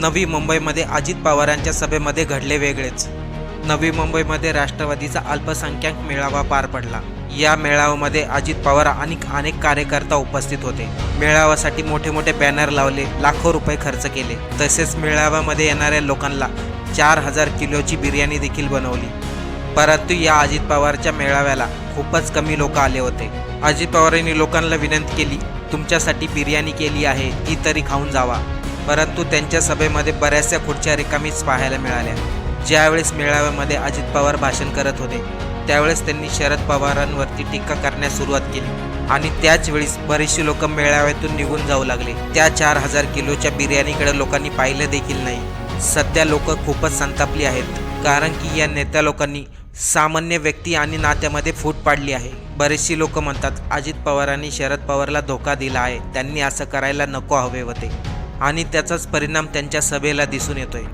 नवी मुंबईमध्ये अजित पवारांच्या सभेमध्ये घडले वेगळेच. नवी मुंबईमध्ये राष्ट्रवादीचा अल्पसंख्याक मेळावा पार पडला. या मेळाव्यामध्ये अजित पवार आणि अनेक कार्यकर्ता उपस्थित होते. मेळाव्यासाठी मोठे मोठे बॅनर लावले लाखो रुपये खर्च केले. तसेच मेळाव्यामध्ये येणाऱ्या लोकांना चार हजार किलोची बिर्याणी देखील बनवली. परंतु या अजित पवारच्या मेळाव्याला खूपच कमी लोक आले होते. अजित पवारांनी लोकांना विनंती केली तुमच्यासाठी बिर्याणी केली आहे ती तरी खाऊन जावा. परंतु त्यांच्या सभेमध्ये बऱ्याचशा खुर्च्या रिकामीच पाहायला मिळाल्या. ज्यावेळेस मेळाव्यामध्ये अजित पवार भाषण करत होते त्यावेळेस त्यांनी शरद पवारांवरती टीका करण्यास सुरुवात केली आणि त्याच वेळेस बरीचशी लोक मेळाव्यातून निघून जाऊ लागले. त्या चार हजार किलोच्या बिर्याणीकडे लोकांनी पाहिलं देखील नाही. सध्या लोक खूपच संतापली आहेत कारण की या नेत्या लोकांनी सामान्य व्यक्ती आणि नात्यामध्ये फूट पाडली आहे. बरेचशी लोक म्हणतात अजित पवारांनी शरद पवारला धोका दिला आहे त्यांनी असं करायला नको हवे होते. आणि त्याचाच परिणाम त्यांच्या सभेला दिसून येतोय.